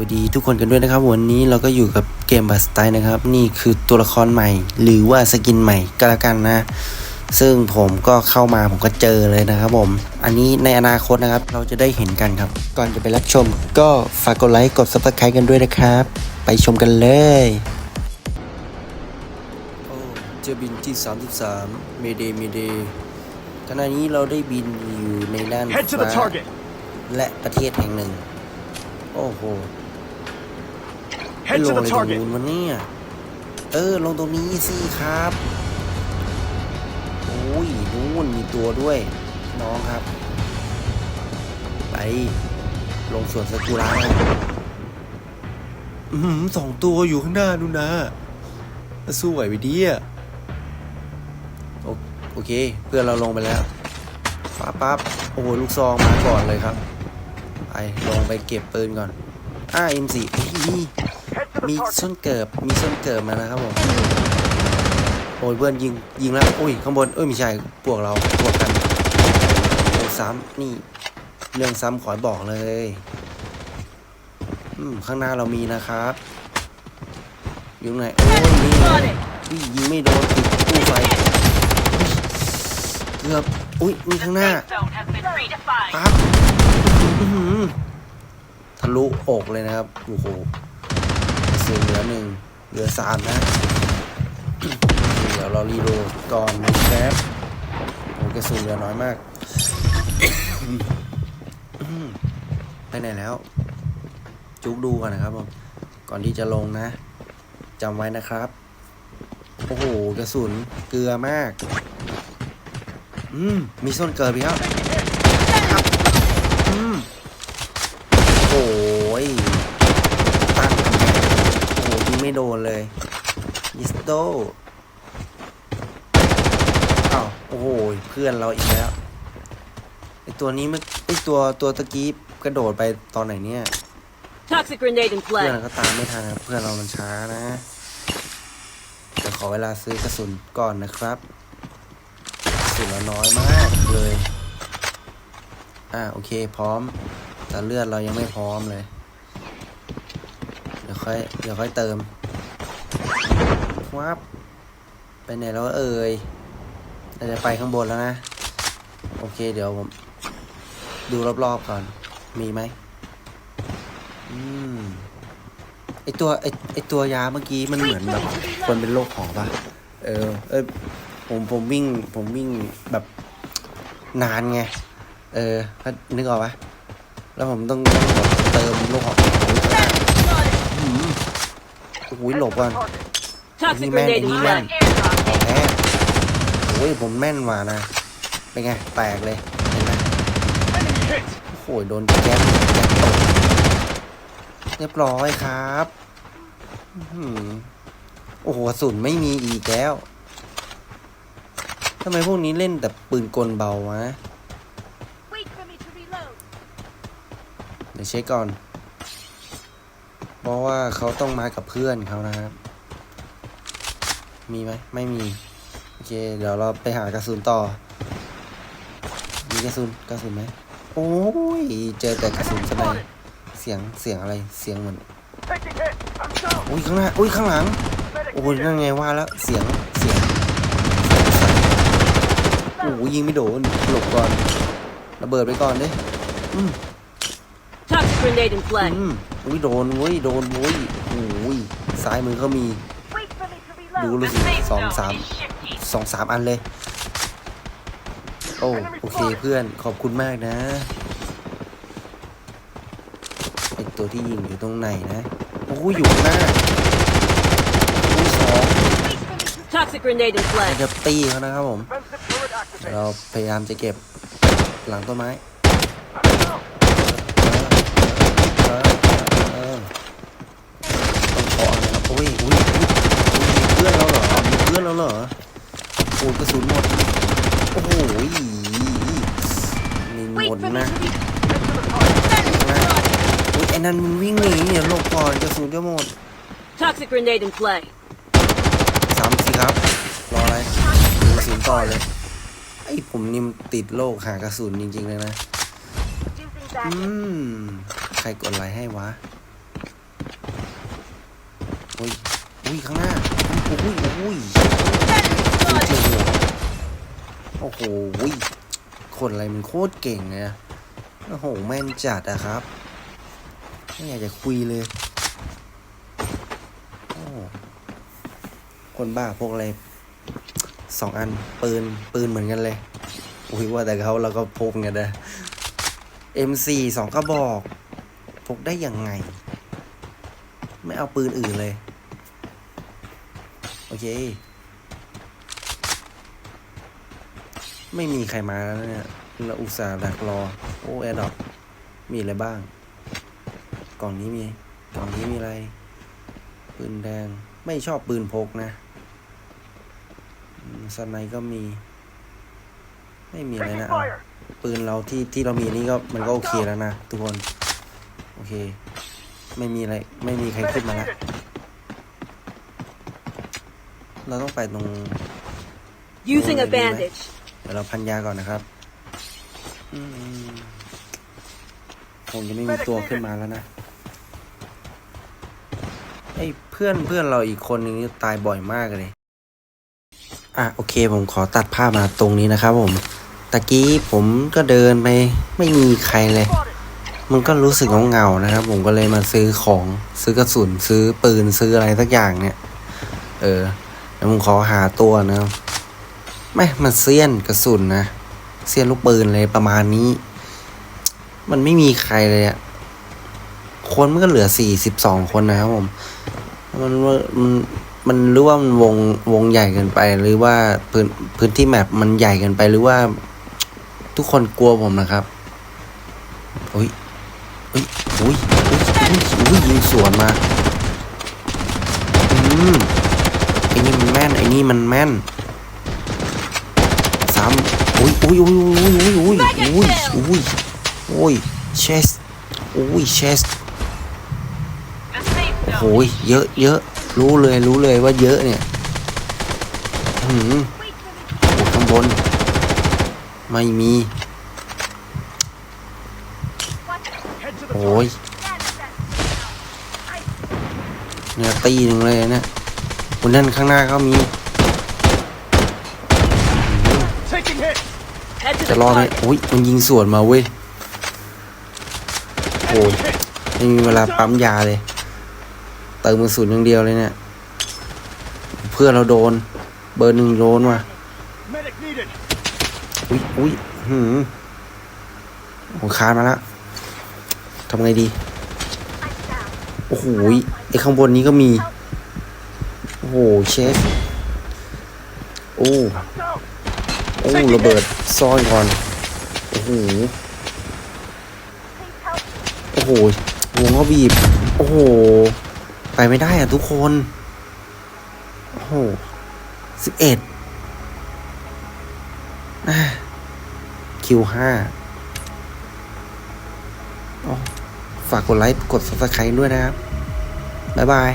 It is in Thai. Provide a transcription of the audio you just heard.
วัสดีทุกคนกันด้วยนะครับ วันนี้เราก็อยู่กับเกมบัสไตนะครับ นี่คือตัวละครใหม่ หรือว่าสกินใหม่ก็แล้วกันนะ ซึ่งผมก็เข้ามาผมก็เจอเลยนะครับผม อันนี้ในอนาคตนะครับ เราจะได้เห็นกันครับ ก่อนจะไปรับชม ก็ฝากกดไลค์กด subscribe กันด้วยนะครับ ไปชมกันเลยโอ้เจอบินที่ 33 เมเดเมเดขณะนี้เราได้บินอยู่ในด้าน Head to the ฟ้า target. และประเทศแห่งหนึ่ง โอ้โห Head ล to ง the เลยตรง target. นู้นวันนี้เออ ลงตรงนี้สิครับ โอ้ยนู่นมีตัวด้วย น้องครับ ไป ลงสวนสกุระอือหือสองตัวอยู่ข้างหน้านู่นนะสู้ไหวไปดีอะโอโอเค เพื่อนเราลงไปแล้วปั๊บปั๊บโอ้โหลูกซองมาก่อนเลยครับ ไป ลงไปเก็บปืนก่อน อ่า M4 เฮ้ยมี Head to มี the target. ส้นเกิบมีส้นเกิบมานะครับผมโอ้ยเพื่อนยิงยิงแล้วอุ้ยข้างบนเอ้ยไม่ใช่พวกเราพวกกันโอ้ยซ้ำนี่ เรื่องซ้ำขอให้บอกเลยอืมข้างหน้าเรามีนะครับอยู่ไหนโอ้ยนี่อุ้ยยิงไม่โดนติดตู้ไฟเกือบอุ้ยมีข้างหน้า zone has been redefined. ปั๊บอื้อหือ ทะลุอกเลยนะครับ โอ้โหกระสุนเหลือหนึ่งเหลือสามนะ เดี๋ยวเรารีโหลดก่อนนะครับโอ้กระสุนเหลือน้อยมาก ไปไหนแล้ว จุกดูก่อนนะครับผม ก่อนที่จะลงนะจำไว้นะครับ โอ้โห กระสุนเกลือมาก อืม มีส้นเกิดไปแล้วอืม โอ้ย ตั้งกำแพงโอ้โหยิง ไม่โดนเลยยิสโตอ้าวโอ้โหเพื่อนเราอีกแล้วไอตัวนี้มันไอตัวตัวตะกี้กระโดดไปตอนไหนเนี่ย Toxic grenade in เพื่อน play. เราก็ตามไม่ทันครับเพื่อนเรามันช้านะแต่ขอเวลาซื้อกระสุนก่อนนะครับกระสุนเราน้อยมากเลย อ่าโอเคพร้อม แต่เลือดเรายังไม่พร้อมเลยเดี๋ยวค่อยเดี๋ยวค่อยเติมวับไปไหนแล้วเอ่ยเราจะไปข้างบนแล้วนะ โอเคเดี๋ยวผมดูรอบๆก่อน มีไหมอืมไอตัวไอไอตัวยาเมื่อกี้มันเหมือนแบบคนเป็นโรคหอบป่ะ เออ เออผมผมวิ่ง ผมวิ่งแบบนานไง เออนึกออกปะแล้วผมต้องต้องเติมโรคหอบ โอ้โหหลบก่อน Toxic man, grenade in any play. man. ของแท้โอ้ยผมแม่นกว่านะ เป็นไง แตกเลย เห็นไหม Enemy hit. โอ้โหโดนแก๊สแก๊สตกเรียบร้อยครับอื้อหือโอ้โหกระสุนไม่มีอีกแล้วทำไมพวกนี้เล่นแต่ปืนกลเบาวะ Wait for me to reload. เดี๋ยวเช็คก่อน เพราะว่าเขาต้องมากับเพื่อนเขานะครับ มีไหมไม่มี โอเค เดี๋ยวเราไปหากระสุนต่อ มีกระสุนกระสุนไหมโอ้ย เจอแต่กระสุนสไนเสียงเสียงอะไรเสียงเหมือนอุ้ยข้างหน้าอุ้ยข้างหลังโอ้ยนั่นไงว่าแล้วเสียงเสียงโอ้ยยิงไม่โดนหลบก่อนระเบิดไปก่อนดิ Toxic grenade in อื play. มอุ้ยโดนเว้ยโดนเว้ยโอ้ยซ้ายมือเขามี Wait for me to ดู reload. รู้สิสองสามสองสามอันเลย โอ้โอเคเพื่อนขอบคุณมากนะไอตัวที่ยิงอยู่ตรงไหนนะโอ้ยอยู่ข้างหน้าโอ้ยสอง Toxic grenade in ไอ play. เดบตีเขานะครับผม Defensive turret เดี๋ยว activated. เราพยายามจะเก็บหลังต้นไม้ I'm down. เออเออเออต้องขออะไรครับ โอ้ยอุ้ยอุ้ยมีเพื่อนเราเหรอมีเพื่อนเราเหรอโอ้ยกระสุนหมด โอ้โหนี่หม Wait ด for me นะ to reload. Head to the target. นะอุ้ยไอ้นั่นมันวิ่งหนีเนี่ยหลบก่อนกระสุนจะหมด Toxic grenade in play. สามสิครับ รออะไรกระสุนต่อเลย ไอ้ผมนี่มันติดโรคหากระสุนจริงๆเลยนะ อืม ใครกดไลค์ให้วะ อุ้ยอุ้ยโอ้โหคนอะไรมันโคตรเก่งเลยโอ้โห แม่นจัดอะครับ ไม่อยากจะคุยเลย คนบ้าพวกอะไรสองอัน ปืน ปืนเหมือนกันเลย อุ้ยว่าแต่เขาเราก็พกไงเด้อ M4 สองกระบอก พกได้ยังไง ไม่เอาปืนอื่นเลย เค ไม่มีใครมาแล้วเนี่ย เราอุตส่าห์ดักรอ โอ้แอร์ดอกมีอะไรบ้าง กล่องนี้มี กล่องนี้มีอะไร ปืนแดง ไม่ชอบปืนพกนะสไนก็มี ไม่มีอะไรนะเอาปืนเราที่ที่เรามีนี่ก็มันก็โอเคแล้วนะทุกคน โอเค ไม่มีอะไร ไม่มีใครขึ้นมาแล้ว เราต้องไปตรง Using a Oh, maybe, right? bandage. เดี๋ยวเราพันยาก่อนนะครับอืมคงจะไม่มีตัวขึ้นมาแล้วนะ ไอ้เพื่อนเพื่อนเราอีกคนนึงนี่ตายบ่อยมากเลย อะโอเคผมขอตัดภาพมาตรงนี้นะครับผมตะกี้ผมก็เดินไปไม่มีใครเลย Spotted. มันก็รู้สึกเหงาๆนะครับ ผมก็เลยมาซื้อของซื้อกระสุนซื้อปืนซื้ออะไรสักอย่างเนี่ย เออ แล้วผมขอหาตัวนะครับไม่มันเซียนกระสุนนะเซียนลูกปืนเลยประมาณนี้ มันไม่มีใครเลยอะคนมันก็เหลือสี่สิบสองคนนะครับผม มันว่ามันมันหรือว่ามันวงวงใหญ่เกินไป หรือว่าพื้นพื้นที่แมปมันใหญ่เกินไปหรือว่าทุกคนกลัวผมนะครับอุ้ยอุ้ยอุ้ยอุ้ยอุ้ยยิงสวนมา อืม อ้นี่มันแม่นไอ้นี่มันแม่นสามอุ้ยอุ้ยอุ้ยอุ้ยอุ้ยอุ้ยอุ้ยอุ้ยอุ้ยเชสอุ้ยเชสโอ้โหเยอะเยอะรู้เลยรู้เลยว่าเยอะเนี่ยหืมข้างบน ไม่มีโอ้ยเนี่ยตีหนึ่งเลยเนี่ย คนนั่นข้างหน้าก็มี จะรอดไหม target. อุ้ยมันยิงสวนมาเว้ยโอ้ยไม่มีเวลาปั๊มยาเลย เติมกระสุนอย่างเดียวเลยเนี่ย เพื่อนเราโดน เบอร์หนึ่งโดนว่ะอุ้ยอุ้ยหืมโอ้คานมาแล้วทำไงดี โอ้โหไอ้ข้างบนนี้ก็มี หเชฟโอ้โอ้ระเบิดซ่อนก่อนโอ้โหโอ้โหวงก็บีบ โอ้โห ไปไม่ได้อะทุกคน โอ้โหสิบเอ็ดคิวห้าฝากกดไลค์ กด subscribe ด้วยนะครับ บ๊ายบาย